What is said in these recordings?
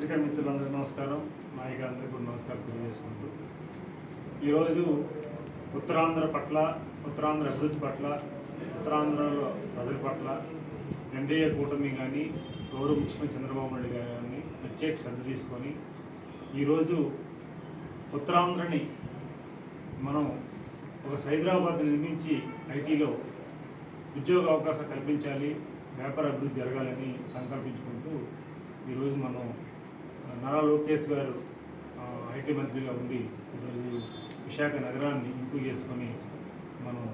పత్రికా మిత్రులందరికీ నమస్కారం. నాయకులందరికీ కూడా నమస్కారం తెలియజేసుకుంటూ. ఈరోజు ఉత్తరాంధ్ర పట్ల ఉత్తరాంధ్ర అభివృద్ధి పట్ల ఉత్తరాంధ్రలో ప్రజల పట్ల ఎన్డీఏ కూటమి కానీ గౌరవ ముఖ్యమంత్రి చంద్రబాబు నాయుడు గారిని ప్రత్యేక శ్రద్ధ తీసుకొని ఈరోజు ఉత్తరాంధ్రని మనం ఒక హైదరాబాద్ నిర్మించి ఐటీలో ఉద్యోగ అవకాశం కల్పించాలి వ్యాపార అభివృద్ధి జరగాలని సంకల్పించుకుంటూ ఈరోజు మనం నారా లోకేష్ గారు ఐటీ మంత్రిగా ఉండి ఈరోజు విశాఖ నగరాన్ని ఇంప్రూవ్ చేసుకొని మనం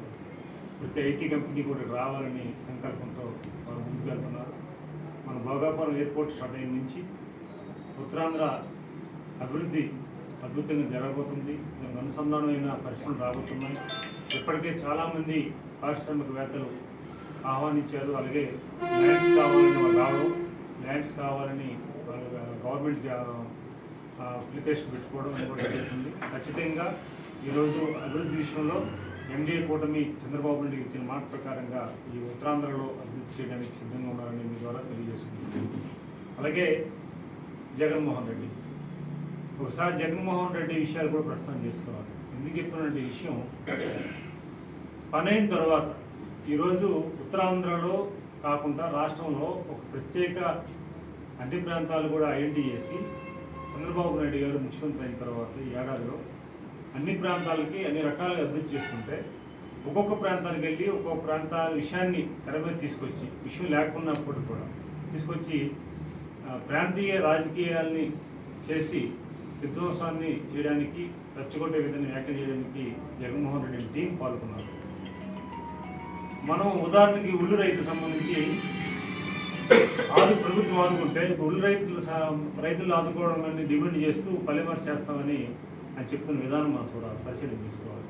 ప్రతి ఐటీ కంపెనీ కూడా రావాలని సంకల్పంతో వారు ముందుకు వెళ్తున్నారు. మన భోగాపురం ఎయిర్పోర్ట్ స్టార్ట్ అయిన నుంచి ఉత్తరాంధ్ర అభివృద్ధి అద్భుతంగా జరగబోతుంది. దానికి అనుసంధానమైన పరిశ్రమలు రాబోతున్నాయి. ఇప్పటికే చాలామంది పారిశ్రామికవేత్తలు ఆహ్వానించారు. అలాగే ల్యాండ్స్ కావాలని వాళ్ళు రావడం ల్యాండ్స్ కావాలని గవర్నమెంట్ అప్లికేషన్ పెట్టుకోవడం అనేది కూడా జరుగుతుంది. ఖచ్చితంగా ఈరోజు అభివృద్ధి విషయంలో ఎన్డీఏ కూటమి చంద్రబాబు నాయుడు ఇచ్చిన మాట ప్రకారంగా ఈ ఉత్తరాంధ్రలో అభివృద్ధి చేయడానికి సిద్ధంగా ఉన్నారని మీ ద్వారా తెలియజేసుకుంటుంది అలాగే జగన్మోహన్ రెడ్డి. ఒకసారి జగన్మోహన్ రెడ్డి విషయాలు కూడా ప్రస్తావన చేసుకోవాలి. ఎందుకు చెప్తున్నటువంటి విషయం పని అయిన తర్వాత ఈరోజు ఉత్తరాంధ్రలో కాకుండా రాష్ట్రంలో ఒక ప్రత్యేక అన్ని ప్రాంతాలు కూడా ఐడెంటిటీ చేసి చంద్రబాబు నాయుడు గారు ముఖ్యమంత్రి అయిన తర్వాత ఈ ఏడాదిలో అన్ని ప్రాంతాలకి అన్ని రకాలుగా అభివృద్ధి చేస్తుంటే ఒక్కొక్క ప్రాంతానికి వెళ్ళి ఒక్కొక్క ప్రాంత విషయాన్ని తెర మీద తీసుకొచ్చి విషయం లేకున్నప్పుడు కూడా తీసుకొచ్చి ప్రాంతీయ రాజకీయాల్ని చేసి విధ్వంసాన్ని చేయడానికి రెచ్చగొట్టే విధంగా వ్యాఖ్య చేయడానికి జగన్మోహన్ రెడ్డి టీం పాల్గొన్నారు. మనం ఉదాహరణకి ఉల్లు రైతు సంబంధించి ఆదు ప్రభుత్వం ఆదుకుంటే ఇప్పుడు రైతులు రైతులు ఆదుకోవడం అని డిమాండ్ చేస్తూ పల్లెమర చేస్తామని ఆయన చెప్తున్న విధానం మనం చూడాలి పరిశీలన తీసుకోవాలి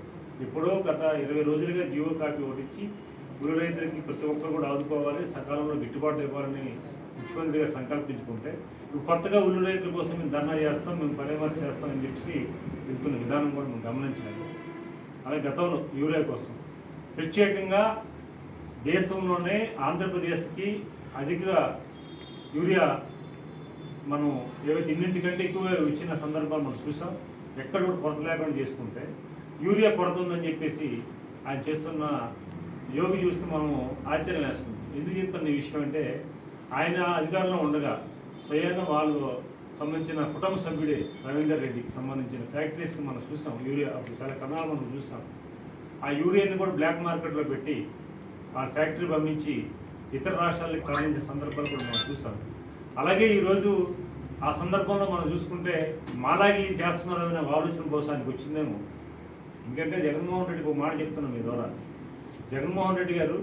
ఎప్పుడో గత ఇరవై రోజులుగా జీవో కాపీ ఓటించి ఉల్లి రైతులకి ప్రతి ఒక్కరు కూడా ఆదుకోవాలి సకాలంలో గిట్టుబాటు ఇవ్వాలని ముఖ్యమంత్రి గారు సంకల్పించుకుంటే ఇప్పుడు కొత్తగా ఉల్లు రైతుల కోసం మేము ధర్నా చేస్తాం మేము పరామర్శ చేస్తామని చెప్పి వెళ్తున్న విధానం కూడా మేము గమనించాలి అలాగే గతంలో యూరియా కోసం. ప్రత్యేకంగా దేశంలోనే ఆంధ్రప్రదేశ్కి అధికగా యూరియా మనం ఏవైతే ఇన్నింటికంటే ఎక్కువ ఇచ్చిన సందర్భాలు మనం చూసాం ఎక్కడ కూడా కొరత లేకుండా చేసుకుంటే యూరియా కొరత ఉందని చెప్పేసి ఆయన చేస్తున్న యోగి చూస్తే మనం ఆశ్చర్యం వేస్తుంది. ఎందుకు చెప్తున్న విషయం అంటే ఆయన అధికారంలో ఉండగా స్వయంగా వాళ్ళు సంబంధించిన కుటుంబ సభ్యుడే రవీందర్ రెడ్డికి సంబంధించిన ఫ్యాక్టరీస్ మనం చూసాం యూరియా అప్పుడు చాలా కథనాలు మనం చూసాం. ఆ యూరియాని కూడా బ్లాక్ మార్కెట్లో పెట్టి ఆ ఫ్యాక్టరీ పంపించి ఇతర రాష్ట్రాలకు తరలించే సందర్భాలు కూడా మనం చూసాం అలాగే ఈరోజు ఆ సందర్భంలో మనం చూసుకుంటే మాలాగి చేస్తున్నారనే ఆలోచన కోసానికి వచ్చిందేమో. ఎందుకంటే జగన్మోహన్ రెడ్డికి ఒక మాట చెప్తున్నాం మీ ద్వారా. జగన్మోహన్ రెడ్డి గారు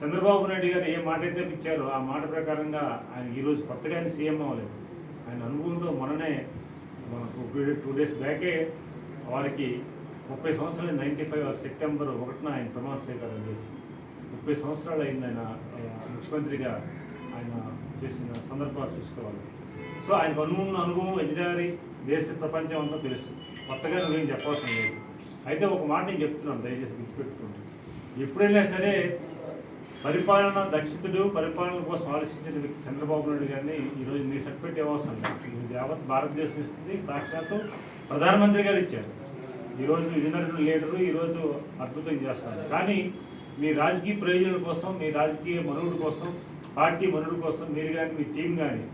చంద్రబాబు నాయుడు గారు ఏ మాట అయితే ఇచ్చారో ఆ మాట ప్రకారంగా ఆయన ఈరోజు కొత్తగా ఆయన సీఎం అవ్వలేదు. ఆయన అనుభవంతో మొన్ననే మనకు టూ డేస్ బ్యాకే వారికి ముప్పై సంవత్సరాలు నైంటీ ఫైవ్ సెప్టెంబర్ ఒకటిన ఆయన ప్రమాణ స్వీకారం చేసి ముప్పై సంవత్సరాలు అయింది ఆయన ముఖ్యమంత్రిగా ఆయన చేసిన సందర్భాలు చూసుకోవాలి. సో ఆయనకు అనుభవం అనుభవం ఎజదారి దేశ ప్రపంచం అంతా తెలుసు. కొత్తగా నువ్వేం చెప్పవలసిన లేదు. అయితే ఒక మాట నేను చెప్తున్నాను దయచేసి గుర్తుపెట్టుకోండి. ఎప్పుడైనా సరే పరిపాలన దక్షితుడు పరిపాలన కోసం ఆలోచించిన వ్యక్తి చంద్రబాబు నాయుడు గారిని ఈరోజు మీ సర్టిఫికేట్ ఇవ్వాల్సిన ఇది యావత్ భారతదేశం ఇస్తుంది సాక్షాత్తు ప్రధానమంత్రి గారు ఇచ్చారు. ఈరోజు విజనరీ లీడరు ఈరోజు అద్భుతం చేస్తున్నారు. కానీ మీ రాజకీయ ప్రయోజనాల కోసం మీ రాజకీయ మనుగడ కోసం పార్టీ మనుగడ కోసం మీరు కానీ మీ టీం కానీ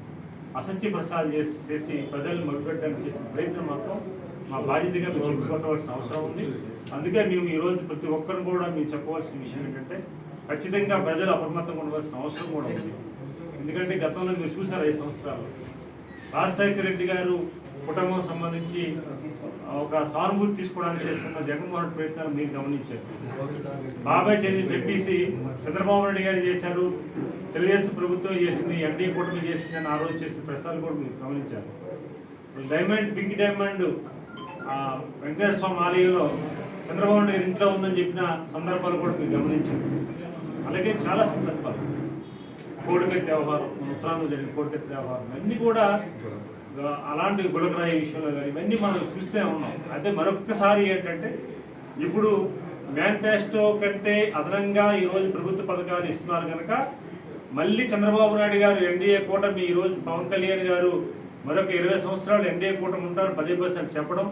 అసత్య ప్రసాద్ చేసి చేసి ప్రజలను మభ్యపెట్టడానికి చేసిన ప్రయత్నం మాత్రం మా బాధ్యతగా మేము చెప్పుకోవాల్సిన అవసరం ఉంది. అందుకే మేము ఈరోజు ప్రతి ఒక్కరు కూడా మేము చెప్పవలసిన విషయం ఏంటంటే ఖచ్చితంగా ప్రజలు అప్రమత్తంగా ఉండవలసిన అవసరం కూడా ఉంది. ఎందుకంటే గతంలో మీరు చూసారు ఐదు సంవత్సరాలు? రాజశేఖర రెడ్డి గారు కుటుంబం సంబంధించి ఒక సానుభూతి తీసుకోవడానికి చేస్తున్న జగన్మోహన్ ప్రయత్నాలు మీరు గమనించారు. బాబాయ్ చర్యలు చెప్పేసి చంద్రబాబు నాయుడు గారు చేశారు. తెలుగుదేశం ప్రభుత్వం చేసింది ఎన్డీ కూటమి చేసింది అని ఆ రోజు చేసిన ప్రశ్నలు కూడా మీరు గమనించారు. డైమండ్ పింక్ డైమండ్ ఆ, వెంకటేశ్వర స్వామి ఆలయంలో చంద్రబాబు నాయుడు ఇంట్లో ఉందని చెప్పిన సందర్భాలు కూడా మీరు గమనించారు. అలాగే చాలా సందర్భాలు. కోడికత్తి వ్యవహారం ఉత్తరాంధ్ర జరిగిన కోడికత్తి వ్యవహారం అన్నీ కూడా అలాంటి గులకరాయి విషయంలో కానీ ఇవన్నీ మనం చూస్తూనే ఉన్నాం. అయితే మరొకసారి ఏంటంటే ఇప్పుడు మేనిఫెస్టో కంటే అదనంగా ఈరోజు ప్రభుత్వ పథకాలు ఇస్తున్నారు కనుక మళ్ళీ చంద్రబాబు నాయుడు గారు ఎన్డీఏ కూటమి ఈరోజు పవన్ కళ్యాణ్ గారు మరొక ఇరవై సంవత్సరాలు ఎన్డీఏ కూటమి ఉంటారు పదే పర్సెంట్ చెప్పడం.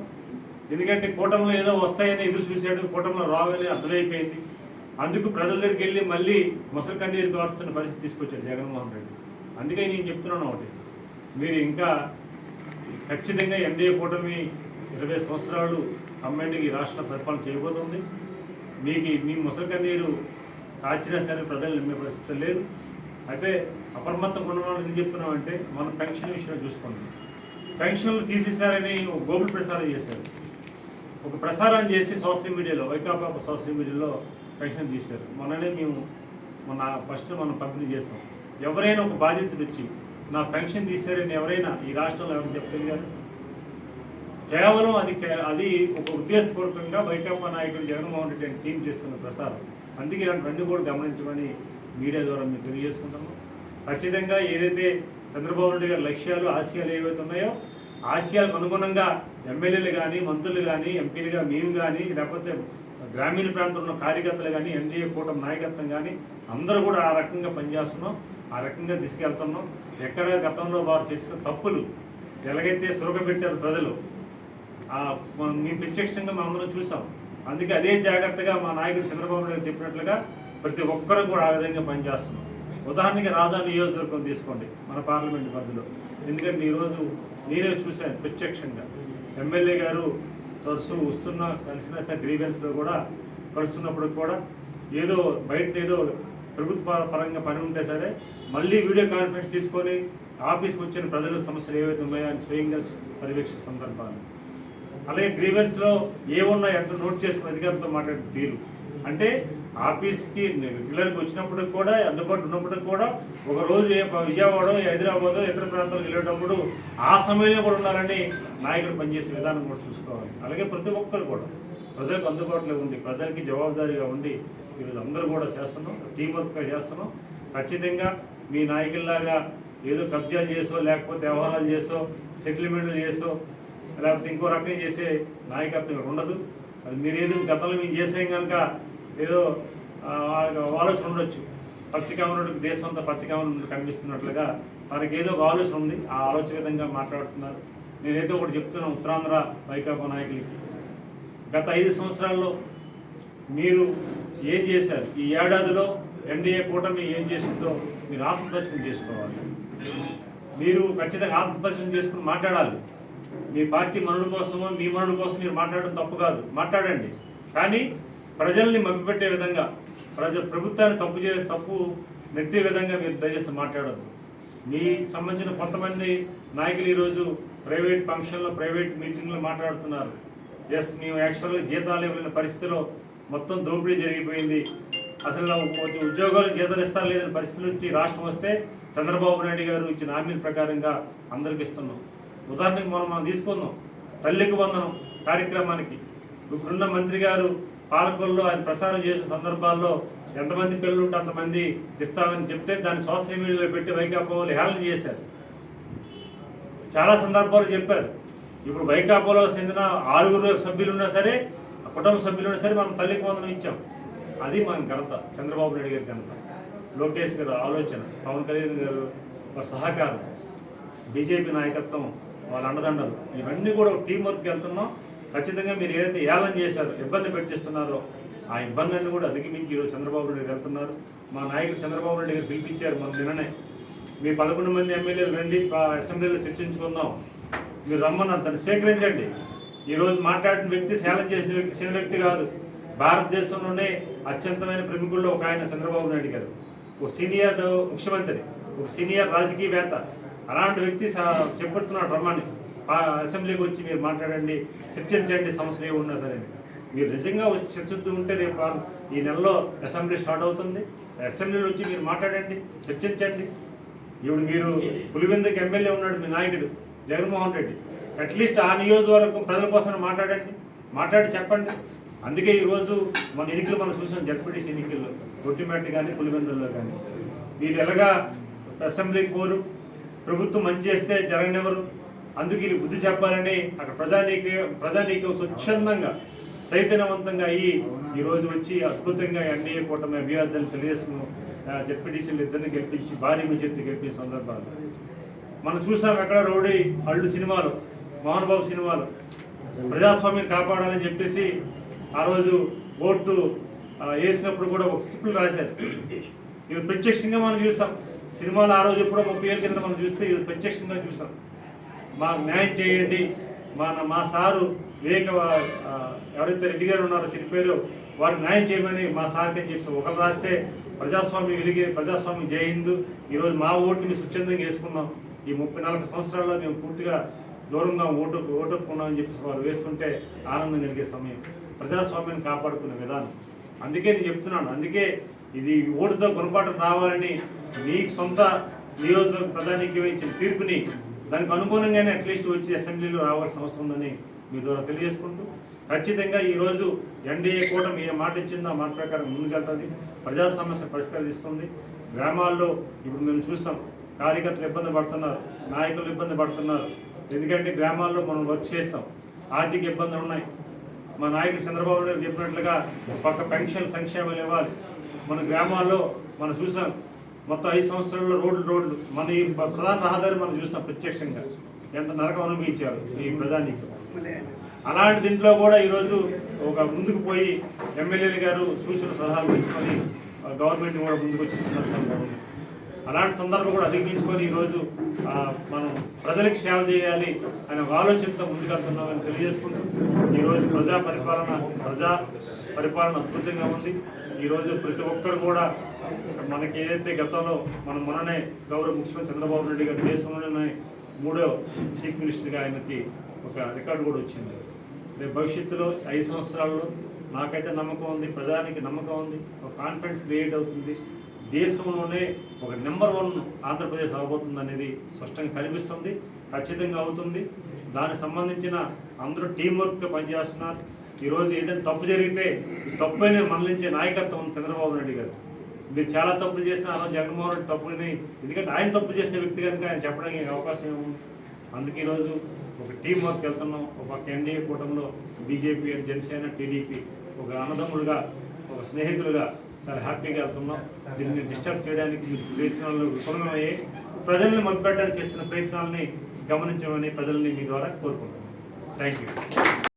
ఎందుకంటే కూటమిలో ఏదో వస్తాయని ఎదురు చూశాడు కూటమిలో రావాలని అర్థమైపోయింది. అందుకు ప్రజల దగ్గరికి వెళ్ళి మళ్ళీ ముసలి కన్నీరు కారుస్తున్న పరిస్థితి తీసుకొచ్చాడు జగన్మోహన్ రెడ్డి. అందుకే నేను చెప్తున్నాను ఒకటి. మీరు ఇంకా ఖచ్చితంగా ఎన్డీఏ కూటమి ఇరవై సంవత్సరాలు కమ్మండికి రాష్ట్ర పరిపాలన చేయబోతుంది. మీకు మీ ముసలి కన్నీరు కాచినా సరే ప్రజలు నమ్మే పరిస్థితి లేదు. అయితే అప్రమత్తంగా ఉన్న వాళ్ళు ఏం చెప్తున్నామంటే మనం పెన్షన్ విషయంలో చూసుకోండి. పెన్షన్లు తీసేశారని ఒక గోబుల్ ప్రసారం చేశారు. ఒక ప్రసారం చేసి సోషల్ మీడియాలో వైకాపా సోషల్ మీడియాలో పెన్షన్ తీశారు. మొన్ననే మేము మొన్న ఫస్ట్ మనం పంపిణీ చేస్తాం ఎవరైనా ఒక బాధ్యతలు వచ్చి నా పెన్షన్ తీశారని ఎవరైనా ఈ రాష్ట్రంలో ఎవరు చెప్పగలిగారు కేవలం అది అది ఒక ఉద్దేశపూర్వకంగా వైకాపా నాయకుడు జగన్మోహన్ రెడ్డి అని టీం చేస్తున్న ప్రసారం. అందుకే ఇలాంటివన్నీ కూడా గమనించమని మీడియా ద్వారా మేము తెలియజేసుకుంటాము ఖచ్చితంగా ఏదైతే చంద్రబాబు నాయుడు గారి లక్ష్యాలు ఆశయాలు ఏవైతే ఉన్నాయో ఆశయాలకు అనుగుణంగా ఎమ్మెల్యేలు కానీ మంత్రులు కానీ ఎంపీలుగా మేము కానీ లేకపోతే గ్రామీణ ప్రాంతంలో ఉన్న కార్యకర్తలు కానీ ఎన్డీఏ కూటమి నాయకత్వం కానీ అందరూ కూడా ఆ రకంగా పనిచేస్తున్నాం. ఆ రకంగా తీసుకెళ్తున్నాం. ఎక్కడ గతంలో వారు చేసిన తప్పులు జలగైతే సురగబెట్టారు ప్రజలు మీ మేము ప్రత్యక్షంగా మా అందరం చూసాం. అందుకే అదే జాగ్రత్తగా మా నాయకుడు చంద్రబాబు నాయుడు చెప్పినట్లుగా ప్రతి ఒక్కరూ కూడా ఆ విధంగా పనిచేస్తున్నాం. ఉదాహరణకి రాజా నియోజకవర్గం తీసుకోండి మన పార్లమెంట్ పరిధిలో. ఎందుకంటే ఈరోజు నేనే చూశాను ప్రత్యక్షంగా. ఎమ్మెల్యే గారు తరచు వస్తున్న కలిసిన సరే గ్రీవెన్స్లో కూడా కలుస్తున్నప్పుడు కూడా ఏదో బయట ఏదో ప్రభుత్వ పరంగా పని ఉంటే సరే మళ్ళీ వీడియో కాన్ఫరెన్స్ తీసుకొని ఆఫీస్కి వచ్చిన ప్రజల సమస్యలు ఏవైతే ఉన్నాయో అని స్వయంగా పర్యవేక్షణ సందర్భాలు. అలాగే గ్రీవెన్స్లో ఏ ఎంత నోట్ చేసుకుని అధికారులతో మాట్లాడే తీరు. అంటే ఆఫీస్కి రెగ్యులర్గా వచ్చినప్పటికి కూడా అందుబాటులో ఉన్నప్పటికి కూడా ఒక రోజు విజయవాడ హైదరాబాద్ ఇతర ప్రాంతాలకు వెళ్ళేటప్పుడు ఆ సమయంలో కూడా ఉండాలని నాయకుడు పనిచేసే విధానం కూడా చూసుకోవాలి. అలాగే ప్రతి ఒక్కరు కూడా ప్రజలకు అందుబాటులో ఉండి ప్రజలకి జవాబుదారీగా ఉండి ఈరోజు అందరూ కూడా చేస్తున్నాం టీం వర్క్గా చేస్తున్నాం. ఖచ్చితంగా మీ నాయకుల్లాగా ఏదో కబ్జాలు చేసో లేకపోతే వ్యవహారాలు చేసో సెటిల్మెంట్లు చేసో లేకపోతే ఇంకో రకంగా చేసే నాయకత్వం ఉండదు. అది మీరు ఏదో గతంలో మేము చేసాం కనుక ఏదో ఆలోచన ఉండొచ్చు. పచ్చికామనుడికి దేశం అంతా పచ్చికామనుడు కనిపిస్తున్నట్లుగా తనకి ఏదో ఒక ఆలోచన ఉంది. ఆ ఆలోచన విధంగా మాట్లాడుతున్నారు. నేనైతే ఒకటి చెప్తున్నాను ఉత్తరాంధ్ర వైకాపా నాయకులకి. గత ఐదు సంవత్సరాల్లో మీరు ఏం చేశారు? ఈ ఏడాదిలో ఎన్డీఏ కూటమి ఏం చేసిందో మీరు ఆత్మదర్శనం చేసుకోవాలి. మీరు ఖచ్చితంగా ఆత్మదర్శనం చేసుకుని మాట్లాడాలి. మీ పార్టీ మనుడు కోసమో మీ మనుడు కోసం మీరు మాట్లాడడం తప్పు కాదు. మాట్లాడండి. కానీ ప్రజల్ని మభ్యపెట్టే విధంగా ప్రజ ప్రభుత్వాన్ని తప్పు చే తప్పు నెట్టే విధంగా మీరు దయచేసి మాట్లాడద్దు. మీ సంబంధించిన కొంతమంది నాయకులు ఈరోజు ప్రైవేట్ ఫంక్షన్లో ప్రైవేట్ మీటింగ్లో మాట్లాడుతున్నారు. ఎస్ మేము యాక్చువల్గా జీతాలు ఇవ్వలేని పరిస్థితిలో మొత్తం దోపిడీ జరిగిపోయింది. అసలు కొంచెం ఉద్యోగాలు జీతాలు ఇస్తారు లేదని పరిస్థితులు వచ్చి రాష్ట్రం వస్తే చంద్రబాబు నాయుడు గారు ఇచ్చిన హామీల ప్రకారంగా అందరికి ఇస్తున్నాం. ఉదాహరణకు మనం మనం తీసుకుందాం. తల్లికి వందనం కార్యక్రమానికి. ఇప్పుడున్న మంత్రి గారు పాలకొల్లో ఆయన ప్రసారం చేసిన సందర్భాల్లో ఎంతమంది పిల్లలు ఉంటే అంతమంది ఇస్తామని చెప్తే దాన్ని సోషల్ మీడియాలో పెట్టి వైకాపా వాళ్ళు హేళన చేశారు. చాలా సందర్భాలు చెప్పారు. ఇప్పుడు వైకాపాలో చెందిన ఆరుగురు సభ్యులు ఉన్నా సరే కుటుంబ సభ్యులు ఉన్నా సరే మనం తల్లికి వందనం ఇచ్చాం. అది మన ఘనత చంద్రబాబు నాయుడు గారి ఘనత. లోకేష్ గారు ఆలోచన పవన్ కళ్యాణ్ గారు వారి సహకారం బీజేపీ నాయకత్వం వాళ్ళ అండదండలు ఇవన్నీ కూడా ఒక టీం వర్క్ వెళ్తున్నాం. ఖచ్చితంగా మీరు ఏదైతే ఏలం చేశారో ఇబ్బంది పెట్టిస్తున్నారో ఆ ఇబ్బందులను కూడా అధిగమించి ఈరోజు చంద్రబాబు నాయుడు గారు వెళ్తున్నారు. మా నాయకుడు చంద్రబాబు నాయుడు గారు పిలిపించారు మన నిన్ననే. మీ పదకొండు మంది ఎమ్మెల్యేలు రండి అసెంబ్లీలో చర్చించుకుందాం. మీరు రమ్మన్నారు దాన్ని స్వీకరించండి. ఈరోజు మాట్లాడిన వ్యక్తి సేలం చేసిన వ్యక్తి చిన్న వ్యక్తి కాదు. భారతదేశంలోనే అత్యంతమైన ప్రముఖుల్లో ఒక ఆయన చంద్రబాబు నాయుడు గారు. ఒక సీనియర్ ముఖ్యమంత్రి ఒక సీనియర్ రాజకీయవేత్త. అలాంటి వ్యక్తి స- చెప్పుతున్నాడు రమ్మని అసెంబ్లీకి వచ్చి మీరు మాట్లాడండి చర్చించండి సమస్యలు ఏమున్నా సరే. మీరు నిజంగా వచ్చి చర్చిస్తూ ఉంటే రేపు ఈ నెలలో అసెంబ్లీ స్టార్ట్ అవుతుంది. అసెంబ్లీలో వచ్చి మీరు మాట్లాడండి చర్చించండి. ఇప్పుడు మీరు పులివెందుకు ఎమ్మెల్యే ఉన్నాడు మీ నాయకుడు జగన్మోహన్ రెడ్డి. అట్లీస్ట్ ఆ నియోజకవర్గం ప్రజల కోసం మాట్లాడండి మాట్లాడి చెప్పండి. అందుకే ఈరోజు మన ఎన్నికలు మనం చూసాం జడ్పీటీసీ ఎన్నికల్లో గొట్టిమెట్టు కానీ పులివెందుల్లో కానీ మీరు ఎలాగా అసెంబ్లీకి పోరు? ప్రభుత్వం మంచి చేస్తే జరగనివ్వరు. అందుకు వీళ్ళు బుద్ధి చెప్పాలని అక్కడ ప్రజానీక ప్రజానీకం స్వచ్ఛందంగా చైతన్యవంతంగా అయ్యి ఈ రోజు వచ్చి అద్భుతంగా ఎన్డీఏ కూటమి అభ్యర్థులు తెలుగుదేశం జడ్పీటీసీలు ఇద్దరిని గెలిపించి భారీ మెజార్టీ గెలిపిన సందర్భాలు. మనం చూసాం ఎక్కడ రౌడీ అల్లు సినిమాలు మోహన్ బాబు సినిమాలు. ప్రజాస్వామ్యం కాపాడాలని చెప్పేసి ఆ రోజు ఓటు వేసినప్పుడు కూడా ఒక స్క్రిప్ట్లు రాశారు. ఇది ప్రత్యక్షంగా మనం చూసాం. సినిమాలు ఆ రోజు ఎప్పుడో ముప్పై ఏళ్ళ కింద మనం చూస్తే ఇది ప్రత్యక్షంగా చూసాం. మాకు న్యాయం చేయండి. మా మా సారు వివేక ఎవరైతే రెడ్డి గారు ఉన్నారో చనిపోయారో వారికి న్యాయం చేయమని మా సార్కి అని చెప్పి ఒకరు రాస్తే ప్రజాస్వామ్యం వెలిగి ప్రజాస్వామ్యం జై ఈరోజు మా ఓటుని మేము స్వచ్ఛందంగా వేసుకున్నాం. ఈ ముప్పై నలభై సంవత్సరాల్లో మేము పూర్తిగా దూరంగా ఓటు ఓటుకున్నామని చెప్పేసి వారు వేస్తుంటే ఆనందం కలిగే సమయం. ప్రజాస్వామ్యాన్ని కాపాడుకునే విధానం. అందుకే నేను చెప్తున్నాను. అందుకే ఇది ఓటుతో గుణపాఠం రావాలని మీ సొంత నియోజకవర్గ ప్రధానికి ఇచ్చిన తీర్పుని దానికి అనుగుణంగానే అట్లీస్ట్ వచ్చి అసెంబ్లీలో రావాల్సిన అవసరం ఉందని మీ ద్వారా తెలియజేసుకుంటూ ఖచ్చితంగా ఈరోజు ఎన్డీఏ కూటమి ఏ మాట ఇచ్చిందో ఆ మాట ప్రకారం ముందుకెళ్తుంది. ప్రజా సమస్య పరిష్కరిస్తుంది. గ్రామాల్లో ఇప్పుడు మేము చూసాం కార్యకర్తలు ఇబ్బంది పడుతున్నారు నాయకులు ఇబ్బంది పడుతున్నారు. ఎందుకంటే గ్రామాల్లో మనం వర్క్ చేస్తాం. ఆర్థిక ఇబ్బందులు ఉన్నాయి. మా నాయకుడు చంద్రబాబు నాయుడు చెప్పినట్లుగా పక్క పెన్షన్ సంక్షేమాలు ఇవ్వాలి. మన గ్రామాల్లో మనం చూసాం మొత్తం ఐదు సంవత్సరాల్లో రోడ్లు రోడ్లు మన ఈ ప్రధాన రహదారి మనం చూసాం ప్రత్యక్షంగా. ఎంత నరకం అనుభవించారు ఈ ప్రజానికి అలాంటి దీంట్లో కూడా ఈరోజు ఒక ముందుకు పోయి ఎమ్మెల్యేలు గారు సూచన సలహాలు తీసుకొని గవర్నమెంట్ కూడా ముందుకు వచ్చే సందర్భంగా ఉంది అలాంటి సందర్భం కూడా అధిగమించుకొని ఈరోజు మనం ప్రజలకు సేవ చేయాలి అనే ఆలోచనతో ముందుకెళ్తున్నామని తెలియజేసుకుంటూ ఈరోజు ప్రజా పరిపాలన ప్రజా పరిపాలన అద్భుతంగా ఉంది. ఈరోజు ప్రతి ఒక్కరు కూడా మనకి ఏదైతే గతంలో మనం మొన్ననే గౌరవ ముఖ్యమంత్రి చంద్రబాబు నాయుడు గారు దేశంలోనే మూడో చీఫ్ మినిస్టర్గా ఆయనకి ఒక రికార్డు కూడా వచ్చింది. రేపు భవిష్యత్తులో ఐదు సంవత్సరాల్లో నాకైతే నమ్మకం ఉంది ప్రజానికి నమ్మకం ఉంది ఒక కాన్ఫిడెన్స్ క్రియేట్ అవుతుంది. దేశంలోనే ఒక నెంబర్ వన్ ఆంధ్రప్రదేశ్ అవబోతుంది అనేది స్పష్టంగా కనిపిస్తుంది ఖచ్చితంగా అవుతుంది. దానికి సంబంధించిన అందరూ టీం వర్క్గా పనిచేస్తున్నారు. ఈరోజు ఏదైనా తప్పు జరిగితే తప్పునే తప్పైన నాయకత్వం చంద్రబాబు నాయుడు గారు. మీరు చాలా తప్పులు చేసిన ఆ జగన్మోహన్ రెడ్డి తప్పులని ఎందుకంటే ఆయన తప్పు చేసే వ్యక్తి కనుక ఆయన చెప్పడానికి అవకాశం ఏముంది? అందుకే ఈరోజు ఒక టీం వర్క్ వెళ్తున్నాం. ఒక ఎన్డీఏ కూటమిలో బీజేపీ జనసేన టీడీపీ ఒక అన్నదమ్ములుగా ఒక స్నేహితులుగా చాలా హ్యాపీగా వెళ్తున్నాం. దీన్ని డిస్టర్బ్ చేయడానికి మీరు ప్రయత్నాలు విఫలమయ్యాయి ప్రజల్ని మభ్యపెట్టడానికి చేస్తున్న ప్రయత్నాలని గమనించమని ప్రజల్ని మీ ద్వారా కోరుకుంటున్నాం. Thank you